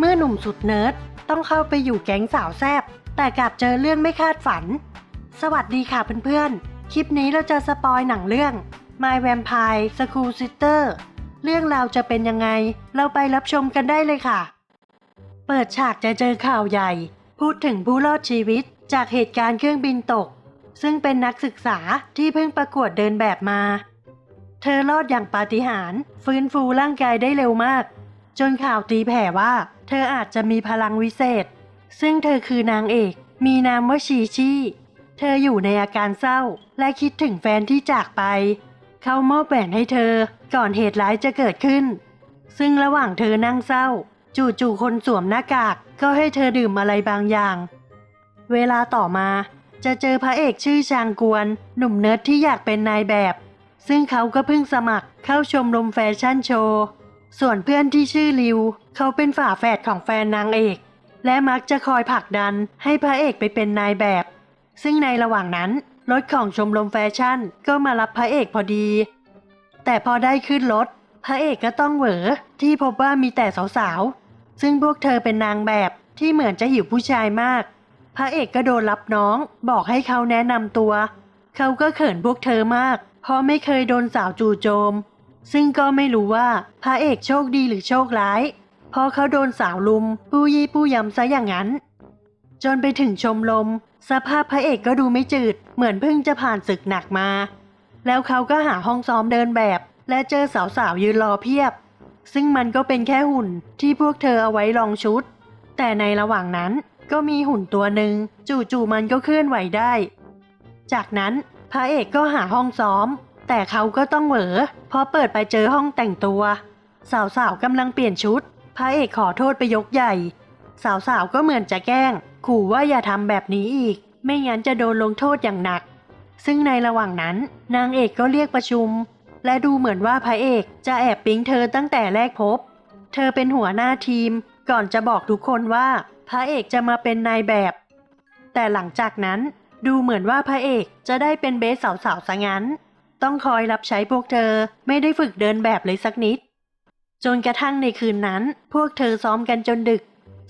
เมื่อหนุ่มสุดเนิร์ดต้องเข้าไปอยู่แก๊งสาวแซบแต่กลับเจอเรื่องไม่คาดฝัน สวัสดีค่ะเพื่อนๆ คลิปนี้เราจะสปอยหนังเรื่อง My Vampire School Sister เรื่องราวจะเป็นยังไง เราไปรับชมกันได้เลยค่ะ เปิดฉากจะเจอข่าวใหญ่ พูดถึงผู้รอดชีวิตจากเหตุการณ์เครื่องบินตก ซึ่งเป็นนักศึกษาที่เพิ่งประกวดเดินแบบมา เธอรอดอย่างปาฏิหาริย์ฟื้นฟูร่างกายได้เร็วมาก จนข่าวตีแผ่ว่า เธออาจจะมีพลังวิเศษ ซึ่งเธอคือนางเอก มีนามว่าชีชีเธออยู่ในอาการเศร้า และคิดถึงแฟนที่จากไป เขามอบแหวนให้เธอก่อนเหตุร้ายจะเกิดขึ้น ซึ่งระหว่างเธอนั่งเศร้า จู่ๆคนสวมหน้ากากก็ให้เธอดื่มอะไรบางอย่าง เวลาต่อมาจะเจอพระเอกชื่อชางกวน หนุ่มเนิร์ดที่อยากเป็นนายแบบ ซึ่งเขาก็เพิ่งสมัครเข้าชมรมแฟชั่นโชว์ ส่วนเพื่อนที่ชื่อลิว เขาเป็นฝาแฝดของแฟนนางเอก และมักจะคอยผลักดันให้พระเอกไปเป็นนายแบบ ซึ่งในระหว่างนั้น รถของชมรมแฟชั่นก็มารับพระเอกพอดี แต่พอได้ขึ้นรถ พระเอกก็ต้องเหวอที่พบว่ามีแต่สาวๆ ซึ่งพวกเธอเป็นนางแบบที่เหมือนจะหิวผู้ชายมาก พระเอกก็โดนรับน้อง บอกให้เขาแนะนำตัว เขาก็เขินพวกเธอมาก เพราะไม่เคยโดนสาวจู่โจม ซึ่งก็ไม่รู้ว่าพระเอกโชคดีหรือโชคร้ายพราะเขาโดนสาวลุมปู้ยี่ปู้ยำซะอย่างนั้น จนไปถึงชมรมสภาพพระเอกก็ดูไม่จืด เหมือนเพิ่งจะผ่านศึกหนักมา แล้วเขาก็หาห้องซ้อมเดินแบบ และเจอสาวๆยืนรอเพียบ ซึ่งมันก็เป็นแค่หุ่นที่พวกเธอเอาไว้ลองชุด แต่ในระหว่างนั้นก็มีหุ่นตัวหนึ่งจู่ๆมันก็เคลื่อนไหวได้ จากนั้นพระเอกก็หาห้องซ้อม แต่เขาก็ต้องเหวอเพราะเปิดไปเจอห้องแต่งตัว สาวๆกำลังเปลี่ยนชุด พระเอกขอโทษไปยกใหญ่ สาวๆก็เหมือนจะแกล้ง ขู่ว่าอย่าทำแบบนี้อีก ไม่งั้นจะโดนลงโทษอย่างหนัก ซึ่งในระหว่างนั้น นางเอกก็เรียกประชุม และดูเหมือนว่าพระเอกจะแอบปิ๊งเธอตั้งแต่แรกพบ เธอเป็นหัวหน้าทีม ก่อนจะบอกทุกคนว่า พระเอกจะมาเป็นนายแบบ แต่หลังจากนั้นดูเหมือนว่าพระเอกจะได้เป็นเบสสาวๆซะงั้น ต้องคอยรับใช้พวกเธอไม่ได้ฝึกเดินแบบเลยสักนิด จนกระทั่งในคืนนั้น พวกเธอซ้อมกันจนดึก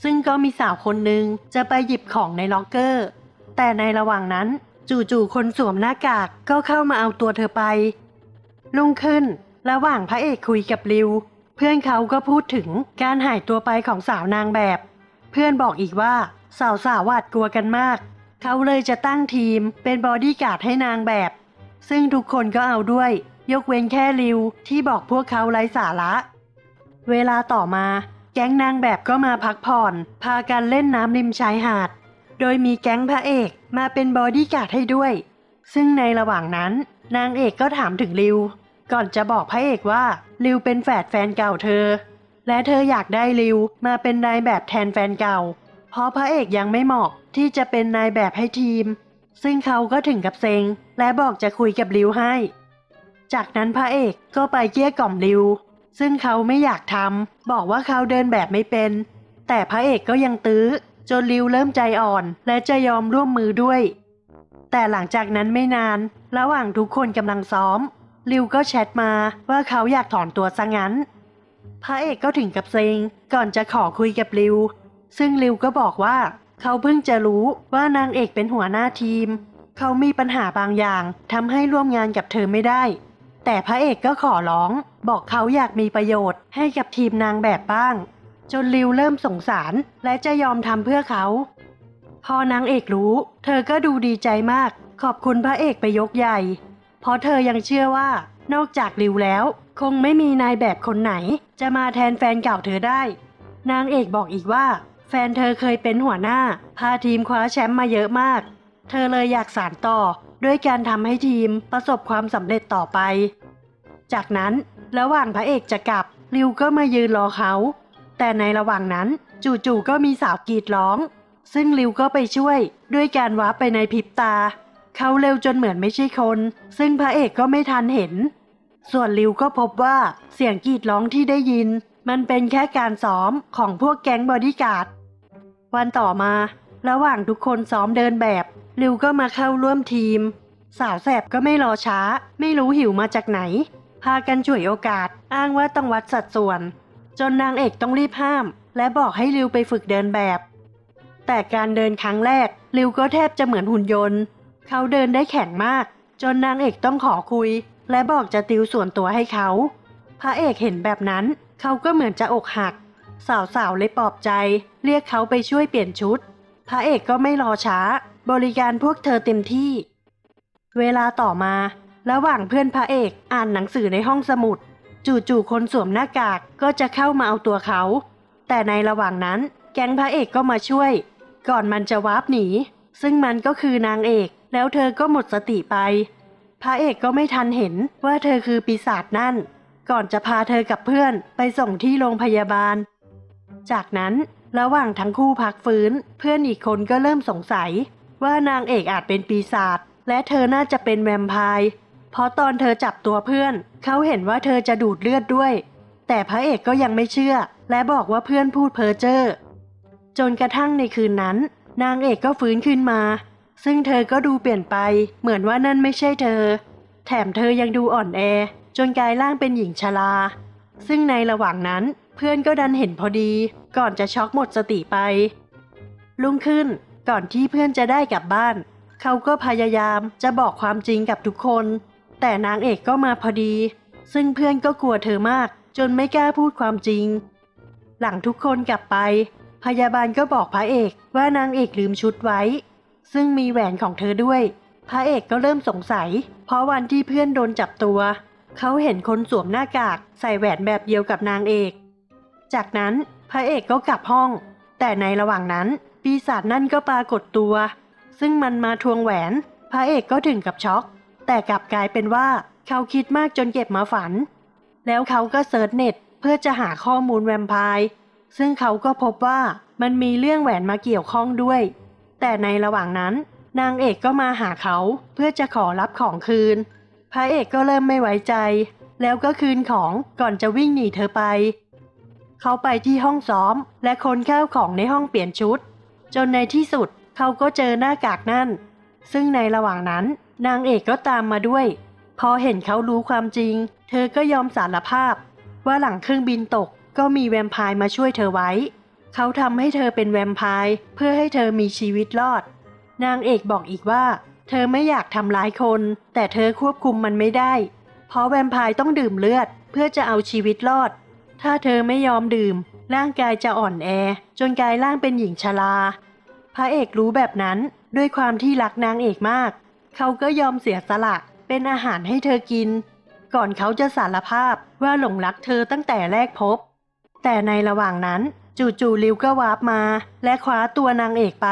ซึ่งก็มีสาวคนหนึ่งจะไปหยิบของในล็อกเกอร์ แต่ในระหว่างนั้น จู่ๆคนสวมหน้ากากก็เข้ามาเอาตัวเธอไปรุ่งขึ้น ระหว่างพระเอกคุยกับริว เพื่อนเขาก็พูดถึงการหายตัวไปของสาวนางแบบ เพื่อนบอกอีกว่าสาวสาวหวาดกลัวกันมาก เขาเลยจะตั้งทีมเป็นบอดี้การ์ดให้นางแบบ ซึ่งทุกคนก็เอาด้วย ยกเว้นแค่ริวที่บอกพวกเขาไร้สาระ เวลาต่อมา แก๊งนางแบบก็มาพักผ่อน พากันเล่นน้ำริมชายหาด โดยมีแก๊งพระเอกมาเป็นบอดี้การ์ดให้ด้วย ซึ่งในระหว่างนั้น นางเอกก็ถามถึงริว ก่อนจะบอกพระเอกว่าริวเป็นแฝดแฟนเก่าเธอ และเธออยากได้ริวมาเป็นนายแบบแทนแฟนเก่า เพราะพระเอกยังไม่เหมาะที่จะเป็นนายแบบให้ทีม ซึ่งเขาก็ถึงกับเซ็ง และบอกจะคุยกับริวให้ จากนั้นพระเอกก็ไปเกลี้ยกล่อมริว ซึ่งเขาไม่อยากทำบอกว่าเขาเดินแบบไม่เป็น แต่พระเอกก็ยังตื้อ จนริวเริ่มใจอ่อน และจะยอมร่วมมือด้วย แต่หลังจากนั้นไม่นาน ระหว่างทุกคนกำลังซ้อม ริวก็แชทมาว่าเขาอยากถอนตัวซะงั้น พระเอกก็ถึงกับเซ็งก่อนจะขอคุยกับริว ซึ่งริวก็บอกว่า เขาเพิ่งจะรู้ว่านางเอกเป็นหัวหน้าทีม เขามีปัญหาบางอย่างทำให้ร่วมงานกับเธอไม่ได้ แต่พระเอกก็ขอร้อง บอกเขาอยากมีประโยชน์ให้กับทีมนางแบบบ้าง จนริวเริ่มสงสารและจะยอมทำเพื่อเขา พอนางเอกรู้ เธอก็ดูดีใจมาก ขอบคุณพระเอกไปยกใหญ่ เพราะเธอยังเชื่อว่า นอกจากริวแล้ว คงไม่มีนายแบบคนไหน จะมาแทนแฟนเก่าเธอได้ นางเอกบอกอีกว่า แฟนเธอเคยเป็นหัวหน้า พาทีมคว้าแชมป์มาเยอะมาก เธอเลยอยากสานต่อ ด้วยการทำให้ทีมประสบความสำเร็จต่อไป จากนั้นระหว่างพระเอกจะกลับ ริวก็มายืนรอเขา แต่ในระหว่างนั้นจู่ๆก็มีสาวกรีดร้อง ซึ่งริวก็ไปช่วย ด้วยการวาร์ไปในพริบตา เขาเร็วจนเหมือนไม่ใช่คน ซึ่งพระเอกก็ไม่ทันเห็น ส่วนริวก็พบว่าเสียงกรีดร้องที่ได้ยิน มันเป็นแค่การซ้อมของพวกแก๊งบอดี้การ์ด วันต่อมา ระหว่างทุกคนซ้อมเดินแบบ ริวก็มาเข้าร่วมทีม สาวแสบก็ไม่รอช้า ไม่รู้หิวมาจากไหน พากันฉวยโอกาส อ้างว่าต้องวัดสัดส่วน จนนางเอกต้องรีบห้าม และบอกให้ริวไปฝึกเดินแบบ แต่การเดินครั้งแรก ริวก็แทบจะเหมือนหุ่นยนต์ เขาเดินได้แข็งมาก จนนางเอกต้องขอคุย และบอกจะติวส่วนตัวให้เขา พระเอกเห็นแบบนั้น เขาก็เหมือนจะอกหัก สาวๆเลยปลอบใจ เรียกเขาไปช่วยเปลี่ยนชุด พระเอกก็ไม่รอช้า บริการพวกเธอเต็มที่ เวลาต่อมา ระหว่างเพื่อนพระเอกอ่านหนังสือในห้องสมุด จู่ๆคนสวมหน้ากากก็จะเข้ามาเอาตัวเขา แต่ในระหว่างนั้นแก๊งพระเอกก็มาช่วย ก่อนมันจะวาร์ปหนี ซึ่งมันก็คือนางเอก แล้วเธอก็หมดสติไป พระเอกก็ไม่ทันเห็นว่าเธอคือปีศาจนั่น ก่อนจะพาเธอกับเพื่อนไปส่งที่โรงพยาบาล จากนั้นระหว่างทั้งคู่พักฟื้น เพื่อนอีกคนก็เริ่มสงสัย ว่านางเอกอาจเป็นปีศาจและเธอน่าจะเป็นแวมไพร์เพราะตอนเธอจับตัวเพื่อน เขาเห็นว่าเธอจะดูดเลือดด้วย แต่พระเอกก็ยังไม่เชื่อ และบอกว่าเพื่อนพูดเพ้อเจ้อจนกระทั่งในคืนนั้น นางเอกก็ฟื้นขึ้นมา ซึ่งเธอก็ดูเปลี่ยนไป เหมือนว่านั่นไม่ใช่เธอ แถมเธอยังดูอ่อนแอ จนกลายร่างเป็นหญิงชราซึ่งในระหว่างนั้นเพื่อนก็ดันเห็นพอดี ก่อนจะช็อกหมดสติไปรุ่งขึ้นก่อนที่เพื่อนจะได้กลับบ้าน เขาก็พยายามจะบอกความจริงกับทุกคน แต่นางเอกก็มาพอดี ซึ่งเพื่อนก็กลัวเธอมาก จนไม่กล้าพูดความจริง หลังทุกคนกลับไป พยาบาลก็บอกพระเอกว่านางเอกลืมชุดไว้ ซึ่งมีแหวนของเธอด้วย พระเอกก็เริ่มสงสัย เพราะวันที่เพื่อนโดนจับตัว เขาเห็นคนสวมหน้ากากใส่แหวนแบบเดียวกับนางเอก จากนั้น พระเอกก็กลับห้อง แต่ในระหว่างนั้น ปีศาจนั่นก็ปรากฏตัว ซึ่งมันมาทวงแหวน พระเอกก็ถึงกับช็อก แต่กลับกลายเป็นว่าเขาคิดมากจนเก็บมาฝัน แล้วเขาก็เซิร์ชเน็ตเพื่อจะหาข้อมูลแวมไพร์ซึ่งเขาก็พบว่ามันมีเรื่องแหวนมาเกี่ยวข้องด้วย แต่ในระหว่างนั้น นางเอกก็มาหาเขาเพื่อจะขอรับของคืน พระเอกก็เริ่มไม่ไว้ใจ แล้วก็คืนของก่อนจะวิ่งหนีเธอไป เขาไปที่ห้องซ้อม และคนข้าวของในห้องเปลี่ยนชุด จนในที่สุดเขาก็เจอหน้ากากนั่น ซึ่งในระหว่างนั้น นางเอกก็ตามมาด้วย พอเห็นเขารู้ความจริง เธอก็ยอมสารภาพ ว่าหลังเครื่องบินตกก็มีแวมไพร์มาช่วยเธอไว้ เขาทำให้เธอเป็นแวมไพร์เพื่อให้เธอมีชีวิตรอด นางเอกบอกอีกว่า เธอไม่อยากทำร้ายคน แต่เธอควบคุมมันไม่ได้ เพราะแวมไพร์ต้องดื่มเลือดเพื่อจะเอาชีวิตรอด ถ้าเธอไม่ยอมดื่ม ร่างกายจะอ่อนแอ จนกลายร่างเป็นหญิงชราพระเอกรู้แบบนั้นด้วยความที่รักนางเอกมาก เขาก็ยอมเสียสละเป็นอาหารให้เธอกิน ก่อนเขาจะสารภาพว่าหลงรักเธอตั้งแต่แรกพบ แต่ในระหว่างนั้นจู่ๆลิวก็วาร์ปมา และคว้าตัวนางเอกไป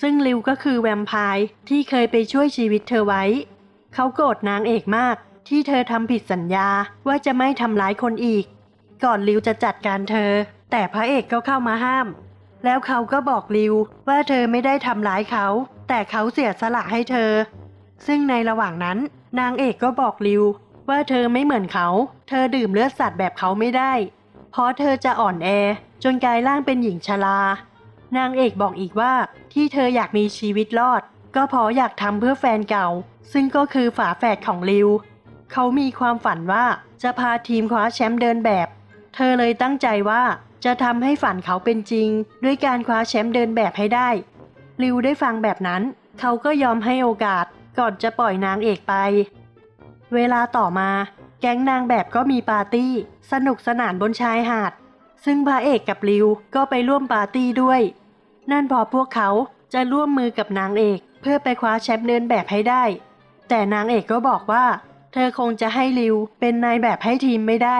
ซึ่งลิวก็คือแวมไพร์ที่เคยไปช่วยชีวิตเธอไว้ เขาโกรธนางเอกมากที่เธอทำผิดสัญญาว่าจะไม่ทำร้ายคนอีก ก่อนลิวจะจัดการเธอ แต่พระเอกก็เข้ามาห้าม แล้วเขาก็บอกลิวว่าเธอไม่ได้ทำร้ายเขา แต่เขาเสียสละให้เธอ ซึ่งในระหว่างนั้นนางเอกก็บอกลิวว่าเธอไม่เหมือนเขา เธอดื่มเลือดสัตว์แบบเขาไม่ได้ เพราะเธอจะอ่อนแอจนกลายร่างเป็นหญิงชรา นางเอกบอกอีกว่าที่เธออยากมีชีวิตรอด ก็เพราะอยากทำเพื่อแฟนเก่า ซึ่งก็คือฝาแฝดของลิว เขามีความฝันว่าจะพาทีมคว้าแชมป์เดินแบบ เธอเลยตั้งใจว่าจะทำให้ฝันเขาเป็นจริง ด้วยการคว้าแชมป์เดินแบบให้ได้ลิวได้ฟังแบบนั้น เขาก็ยอมให้โอกาสก่อนจะปล่อยนางเอกไป เวลาต่อมา แก๊งนางแบบก็มีปาร์ตี้ สนุกสนานบนชายหาด ซึ่งพระเอกกับลิวก็ไปร่วมปาร์ตี้ด้วย นั่นพอพวกเขาจะร่วมมือกับนางเอกเพื่อไปคว้าแชมป์เดินแบบให้ได้ แต่นางเอกก็บอกว่า เธอคงจะให้ลิวเป็นนายแบบให้ทีมไม่ได้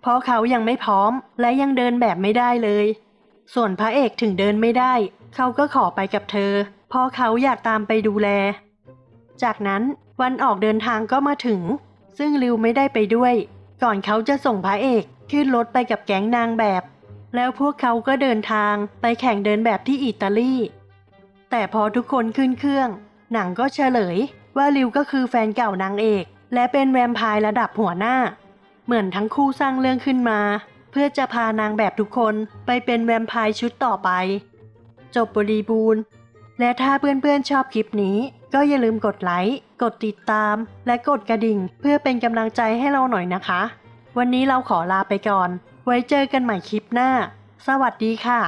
เพราะเขายังไม่พร้อมและยังเดินแบบไม่ได้เลย ส่วนพระเอกถึงเดินไม่ได้ เขาก็ขอไปกับเธอ เพราะเขาอยากตามไปดูแล จากนั้นวันออกเดินทางก็มาถึง ซึ่งริวไม่ได้ไปด้วย ก่อนเขาจะส่งพระเอกขึ้นรถไปกับแก๊งนางแบบ แล้วพวกเขาก็เดินทางไปแข่งเดินแบบที่อิตาลี แต่พอทุกคนขึ้นเครื่อง หนังก็เฉลย ว่าริวก็คือแฟนเก่านางเอก และเป็นแวมไพร์ระดับหัวหน้า เหมือนทั้งคู่สร้างเรื่องขึ้นมา เพื่อจะพานางแบบทุกคนไปเป็นแวมไพร์ชุดต่อไป จบบริบูรณ์ และถ้าเพื่อนๆชอบคลิปนี้ ก็อย่าลืมกดไลค์ กดติดตาม และกดกระดิ่ง เพื่อเป็นกำลังใจให้เราหน่อยนะคะ วันนี้เราขอลาไปก่อน ไว้เจอกันใหม่คลิปหน้า สวัสดีค่ะ